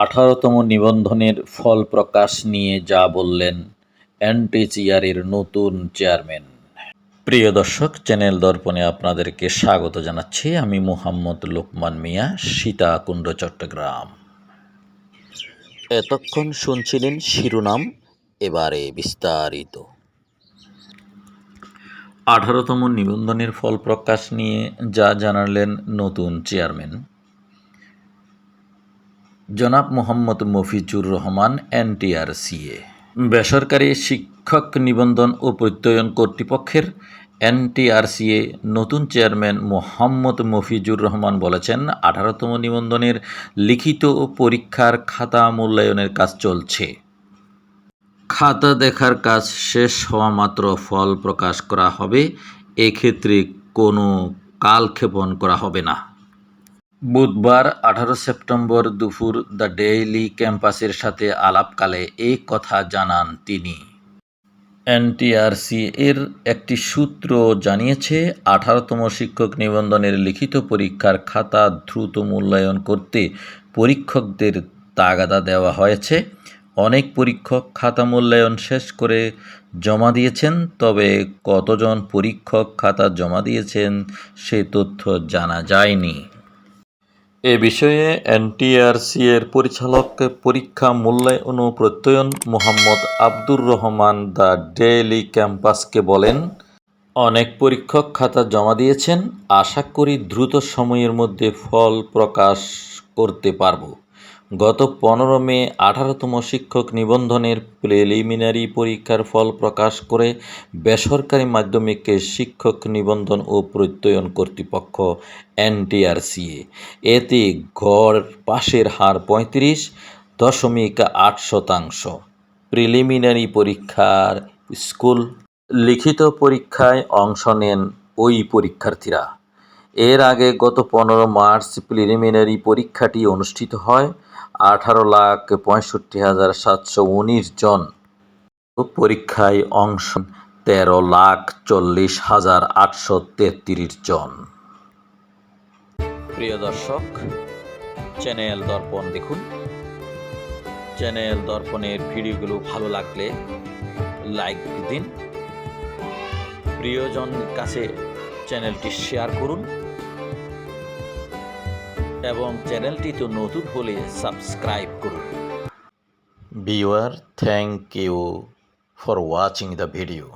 আঠারোতম নিবন্ধনের ফল প্রকাশ নিয়ে যা বললেন অ্যান্টিচিয়ারের নতুন চেয়ারম্যান। প্রিয় দর্শক, চ্যানেল দর্পণে আপনাদেরকে স্বাগত জানাচ্ছি। আমি মুহাম্মদ লোকমান মিয়া, সীতাকুণ্ড, চট্টগ্রাম। এতক্ষণ শুনছিলেন শিরোনাম, এবারে বিস্তারিত। আঠারোতম নিবন্ধনের ফল প্রকাশ নিয়ে যা জানালেন নতুন চেয়ারম্যান। জনাব মোহাম্মদ মফিজুর রহমান, এনটিআরসিএ। বেসরকারি শিক্ষক নিবন্ধন ও প্রত্যয়ন কর্তৃপক্ষের এনটিআরসিএ নতুন চেয়ারম্যান মোহাম্মদ মফিজুর রহমান বলেছেন, আঠারোতম নিবন্ধনের লিখিত ও পরীক্ষার খাতা মূল্যায়নের কাজ চলছে। খাতা দেখার কাজ শেষ হওয়া মাত্র ফল প্রকাশ করা হবে, এক্ষেত্রে কোনো কালক্ষেপণ করা হবে না। বুধবার আঠারো সেপ্টেম্বর দুপুর দ্য ডেইলি ক্যাম্পাসের সাথে আলাপকালে এই কথা জানান তিনি। এনটিআরসি এর একটি সূত্র জানিয়েছে, আঠারোতম শিক্ষক নিবন্ধনের লিখিত পরীক্ষার খাতা দ্রুত মূল্যায়ন করতে পরীক্ষকদের তাগাদা দেওয়া হয়েছে। অনেক পরীক্ষক খাতা মূল্যায়ন শেষ করে জমা দিয়েছেন, তবে কতজন পরীক্ষক খাতা জমা দিয়েছেন সে তথ্য জানা যায়নি। এ বিষয়ে এনটিআরসি এর পরিচালক পরীক্ষা মূল্যায়ন ও প্রত্যয়ন মোহাম্মদ আব্দুর রহমান দ্য ডেইলি ক্যাম্পাসকে বলেন, অনেক পরীক্ষক খাতা জমা দিয়েছেন, আশা করি দ্রুত সময়ের মধ্যে ফল প্রকাশ করতে পারব। গত পনেরো মে আঠারোতম শিক্ষক নিবন্ধনের প্রিলিমিনারি পরীক্ষার ফল প্রকাশ করে বেসরকারি মাধ্যমিক শিক্ষক নিবন্ধন ও প্রত্যয়ন কর্তৃপক্ষ, এনটিআরসিএ। এতে গড় পাশের হার পঁয়ত্রিশ দশমিক আট শতাংশ। প্রিলিমিনারি পরীক্ষার স্কুল লিখিত পরীক্ষায় অংশ নেন ওই পরীক্ষার্থীরা। এর আগে গত পনেরো মার্চ প্রিলিমিনারি পরীক্ষাটি অনুষ্ঠিত হয় আঠারো লাখ পঁয়ষট্টি হাজার সাতশো উনিশ জন। পরীক্ষায় অংশ তেরো লাখ চল্লিশ হাজার আটশো তেত্রিশ জন। প্রিয় দর্শক, চ্যানেল দর্পণ দেখুন। চ্যানেল দর্পণের ভিডিওগুলো ভালো লাগলে লাইক দিন। প্রিয়জন কাছে চ্যানেলটি শেয়ার করুন। এবং চ্যানেলটি তো নতুন হলে সাবস্ক্রাইব করুন। Viewer thank you for watching the video